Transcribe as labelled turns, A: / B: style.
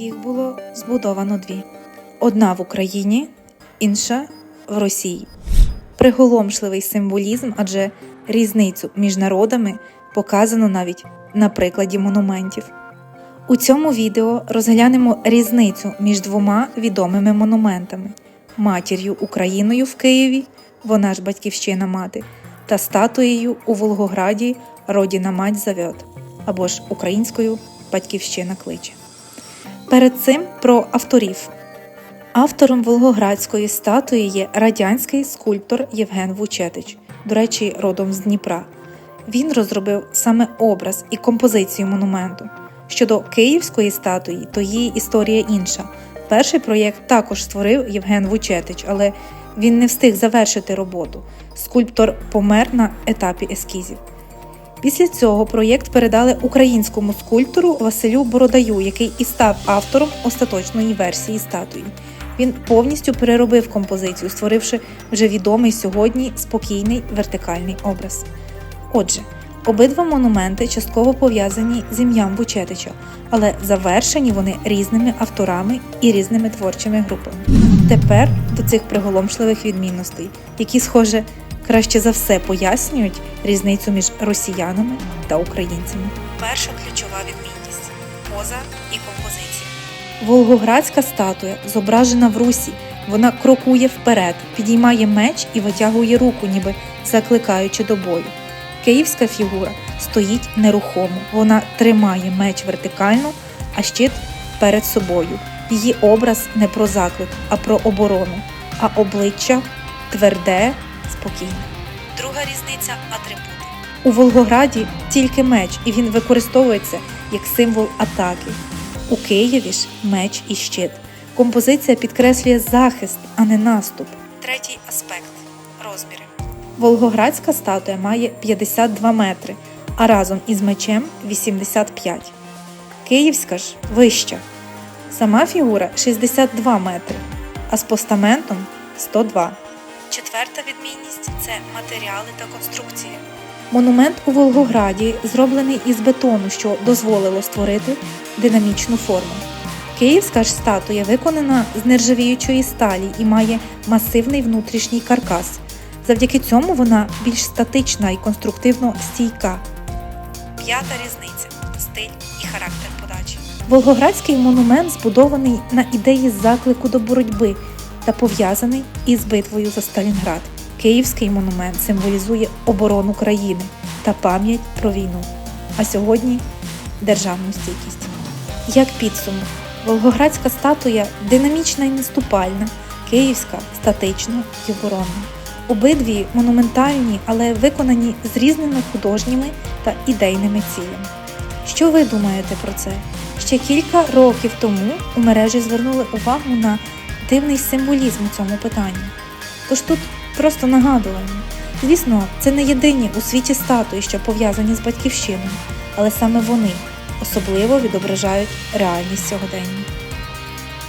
A: Їх було збудовано дві: одна в Україні, інша в Росії. Приголомшливий символізм, адже різницю між народами показано навіть на прикладі монументів. У цьому відео розглянемо різницю між двома відомими монументами: матір'ю Україною в Києві, вона ж батьківщина мати, та статуєю у Волгограді Родіна мать зовет, або ж українською Батьківщина кличе. Перед цим про авторів. Автором Волгоградської статуї є радянський скульптор Євген Вучетич, до речі, родом з Дніпра. Він розробив саме образ і композицію монументу. Щодо київської статуї, то її історія інша. Перший проєкт також створив Євген Вучетич, але він не встиг завершити роботу. Скульптор помер на етапі ескізів. Після цього проєкт передали українському скульптору Василю Бородаю, який і став автором остаточної версії статуї. Він повністю переробив композицію, створивши вже відомий сьогодні спокійний вертикальний образ. Отже, обидва монументи частково пов'язані з ім'ям Вучетича, але завершені вони різними авторами і різними творчими групами. Тепер до цих приголомшливих відмінностей, які, схоже, краще за все пояснюють різницю між росіянами та українцями. Перша ключова відмінність поза і композиція. Волгоградська статуя зображена в русі. Вона крокує вперед, підіймає меч і витягує руку, ніби закликаючи до бою. Київська фігура стоїть нерухомо. Вона тримає меч вертикально, а щит перед собою. Її образ не про заклик, а про оборону, а обличчя тверде, спокійне. Друга різниця атрибути. У Волгограді тільки меч, і він використовується як символ атаки. У Києві ж меч і щит. Композиція підкреслює захист, а не наступ. Третій аспект розміри. Волгоградська статуя має 52 метри, а разом із мечем 85. Київська ж вища. Сама фігура 62 метри, а з постаментом 102. Четверта відмінність це матеріали та конструкція. Монумент у Волгограді зроблений із бетону, що дозволило створити динамічну форму. Київська ж статуя виконана з нержавіючої сталі і має масивний внутрішній каркас. Завдяки цьому вона більш статична і конструктивно стійка. П'ята різниця стиль і характер подачі. Волгоградський монумент збудований на ідеї заклику до боротьби та пов'язаний із битвою за Сталінград. Київський монумент символізує оборону країни та пам'ять про війну. А сьогодні державну стійкість. Як підсумок, Волгоградська статуя динамічна і наступальна, київська статична і оборонна. Обидві монументальні, але виконані з різними художніми та ідейними цілями. Що ви думаєте про це? Ще кілька років тому у мережі звернули увагу на дивний символізм у цьому питанні. Тож тут просто нагадування. Звісно, це не єдині у світі статуї, що пов'язані з батьківщиною, але саме вони особливо відображають реальність сьогодення.